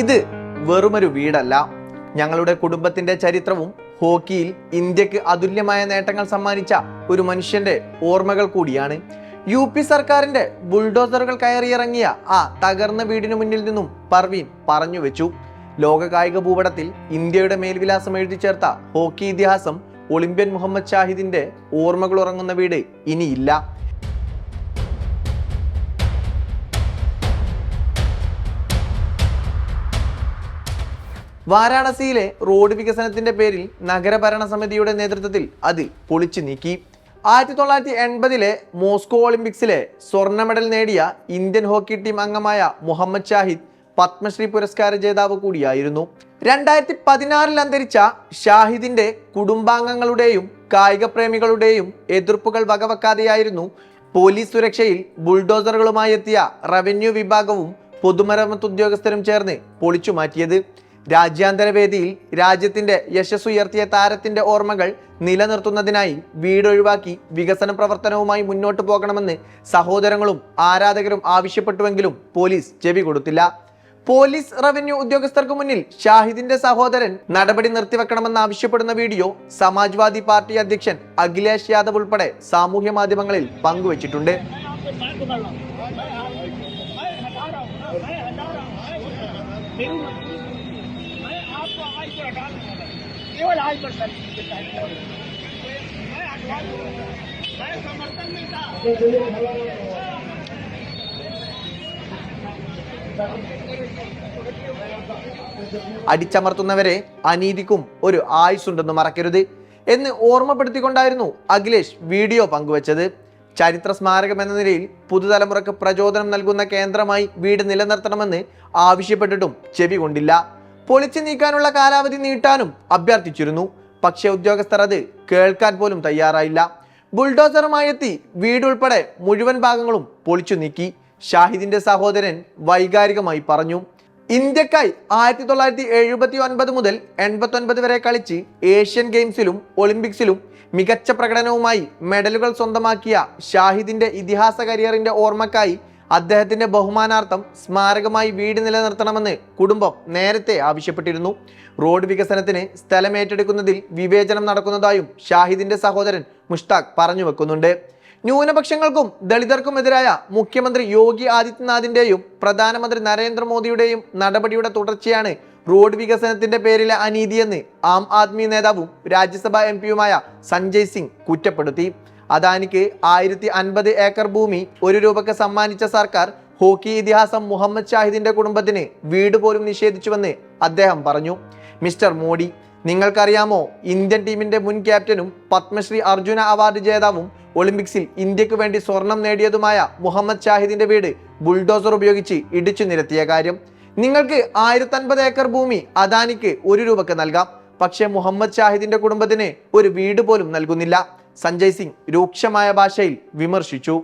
ഇത് വെറുമൊരു വീടല്ല. ഞങ്ങളുടെ കുടുംബത്തിന്റെ ചരിത്രവും ഹോക്കിയിൽ ഇന്ത്യയ്ക്ക് അതുല്യമായ നേട്ടങ്ങൾ സമ്മാനിച്ച ഒരു മനുഷ്യന്റെ ഓർമ്മകൾ കൂടിയാണ്. യു പി സർക്കാരിന്റെ ബുൾഡോസറുകൾ കയറിയിറങ്ങിയ ആ തകർന്ന വീടിനു മുന്നിൽ നിന്നും പർവീൻ പറഞ്ഞു വെച്ചു. ലോക കായിക ഭൂപടത്തിൽ ഇന്ത്യയുടെ മേൽവിലാസം എഴുതി ചേർത്ത ഹോക്കി ഇതിഹാസം ഒളിമ്പ്യൻ മുഹമ്മദ് ഷാഹിദിന്റെ ഓർമ്മകൾ ഉറങ്ങുന്ന വീട് ഇനിയില്ല. വാരാണസിയിലെ റോഡ് വികസനത്തിന്റെ പേരിൽ നഗരഭരണ സമിതിയുടെ നേതൃത്വത്തിൽ അത് പൊളിച്ചു നീക്കി. ആയിരത്തി തൊള്ളായിരത്തി എൺപതിലെ മോസ്കോ ഒളിമ്പിക്സിലെ സ്വർണ മെഡൽ നേടിയ ഇന്ത്യൻ ഹോക്കി ടീം അംഗമായ മുഹമ്മദ് ഷാഹിദ് പത്മശ്രീ പുരസ്കാര ജേതാവ് കൂടിയായിരുന്നു. രണ്ടായിരത്തി പതിനാറിൽ അന്തരിച്ച ഷാഹിദിന്റെ കുടുംബാംഗങ്ങളുടെയും കായിക പ്രേമികളുടെയും എതിർപ്പുകൾ വകവെക്കാതെയായിരുന്നു പോലീസ് സുരക്ഷയിൽ ബുൾഡോസറുകളുമായി എത്തിയ റവന്യൂ വിഭാഗവും പൊതുമരാമത്ത് ഉദ്യോഗസ്ഥരും ചേർന്ന് പൊളിച്ചു മാറ്റിയത്. രാജ്യാന്തര വേദിയിൽ രാജ്യത്തിന്റെ യശസ്സുയർത്തിയ താരത്തിന്റെ ഓർമ്മകൾ നിലനിർത്തുന്നതിനായി വീടൊഴിവാക്കി വികസന പ്രവർത്തനവുമായി മുന്നോട്ട് പോകണമെന്ന് സഹോദരങ്ങളും ആരാധകരും ആവശ്യപ്പെട്ടുവെങ്കിലും പോലീസ് ചെവി കൊടുത്തില്ല. പോലീസ് റവന്യൂ ഉദ്യോഗസ്ഥർക്ക് മുന്നിൽ ഷാഹിദിന്റെ സഹോദരൻ നടപടി നിർത്തിവെക്കണമെന്ന് ആവശ്യപ്പെടുന്ന വീഡിയോ സമാജ്വാദി പാർട്ടി അധ്യക്ഷൻ അഖിലേഷ് യാദവ് ഉൾപ്പെടെ സാമൂഹ്യ മാധ്യമങ്ങളിൽ പങ്കുവച്ചിട്ടുണ്ട്. हटा दूंगा केवल आज पर सर मैं हटवा दूंगा मैं समर्थन नहीं था അടിച്ചമർത്തുന്നവരെ അനീതിക്കും ഒരു ആയുസ്സുണ്ടെന്ന് മറക്കരുത് എന്ന് ഓർമ്മപ്പെടുത്തിക്കൊണ്ടായിരുന്നു അഖിലേഷ് വീഡിയോ പങ്കുവച്ചത് ചരിത്ര സ്മാരകം എന്ന നിലയിൽ പുതുതലമുറക്ക് പ്രചോദനം നൽകുന്ന കേന്ദ്രമായി വീട് നിലനിർത്തണമെന്ന് ആവശ്യപ്പെട്ടിട്ടും ചെവി കൊണ്ടില്ല പൊളിച്ചു നീക്കാനുള്ള കാലാവധി നീട്ടാനും അഭ്യർത്ഥിച്ചിരുന്നു. പക്ഷേ ഉദ്യോഗസ്ഥർ അത് കേൾക്കാൻ പോലും തയ്യാറായില്ല. ബുൾഡോസറുമായി എത്തി വീടുൾപ്പെടെ മുഴുവൻ ഭാഗങ്ങളും പൊളിച്ചു നീക്കി ഷാഹിദിന്റെ സഹോദരൻ വൈകാരികമായി പറഞ്ഞു. ഇന്ത്യക്കായി ആയിരത്തി തൊള്ളായിരത്തി എഴുപത്തി ഒൻപത് മുതൽ എൺപത്തി ഒൻപത് വരെ കളിച്ച് ഏഷ്യൻ ഗെയിംസിലും ഒളിമ്പിക്സിലും മികച്ച പ്രകടനവുമായി മെഡലുകൾ സ്വന്തമാക്കിയ ഷാഹിദിന്റെ ഇതിഹാസ കരിയറിന്റെ ഓർമ്മക്കായി അദ്ദേഹത്തിന്റെ ബഹുമാനാർത്ഥം സ്മാരകമായി വീട് നിലനിർത്തണമെന്ന് കുടുംബം നേരത്തെ ആവശ്യപ്പെട്ടിരുന്നു. റോഡ് വികസനത്തിന് സ്ഥലം ഏറ്റെടുക്കുന്നതിൽ വിവേചനം നടക്കുന്നതായും ഷാഹിദിന്റെ സഹോദരൻ മുഷ്താഖ് പറഞ്ഞു വെക്കുന്നുണ്ട്. ന്യൂനപക്ഷങ്ങൾക്കും ദളിതർക്കുമെതിരായ മുഖ്യമന്ത്രി യോഗി ആദിത്യനാഥിന്റെയും പ്രധാനമന്ത്രി നരേന്ദ്രമോദിയുടെയും നടപടിയുടെ തുടർച്ചയാണ് റോഡ് വികസനത്തിന്റെ പേരിലെ അനീതിയെന്ന് ആം ആദ്മി നേതാവും രാജ്യസഭാ എം പിയുമായ സഞ്ജയ് സിംഗ് കുറ്റപ്പെടുത്തി. അദാനിക്ക് ആയിരത്തി അൻപത് ഏക്കർ ഭൂമി ഒരു രൂപയ്ക്ക് സമ്മാനിച്ച സർക്കാർ ഹോക്കി ഇതിഹാസം മുഹമ്മദ് ഷാഹിദിന്റെ കുടുംബത്തിന് വീട് പോലും നിഷേധിച്ചുവെന്ന് അദ്ദേഹം പറഞ്ഞു. മിസ്റ്റർ മോഡി നിങ്ങൾക്കറിയാമോ ഇന്ത്യൻ ടീമിന്റെ മുൻ ക്യാപ്റ്റനും പത്മശ്രീ അർജുന അവാർഡ് ജേതാവും ഒളിമ്പിക്സിൽ ഇന്ത്യയ്ക്ക് വേണ്ടി സ്വർണം നേടിയതുമായ മുഹമ്മദ് ഷാഹിദിന്റെ വീട് ബുൾഡോസർ ഉപയോഗിച്ച് ഇടിച്ചു നിരത്തിയ കാര്യം. നിങ്ങൾക്ക് ആയിരത്തൻപത് ഏക്കർ ഭൂമി അദാനിക്ക് ഒരു രൂപക്ക് നൽകാം. പക്ഷേ മുഹമ്മദ് ഷാഹിദിന്റെ കുടുംബത്തിന് ഒരു വീട് പോലും നൽകുന്നില്ല. സഞ്ജയ് സിംഗ് രൂക്ഷമായ ഭാഷയിൽ വിമർശിച്ചു.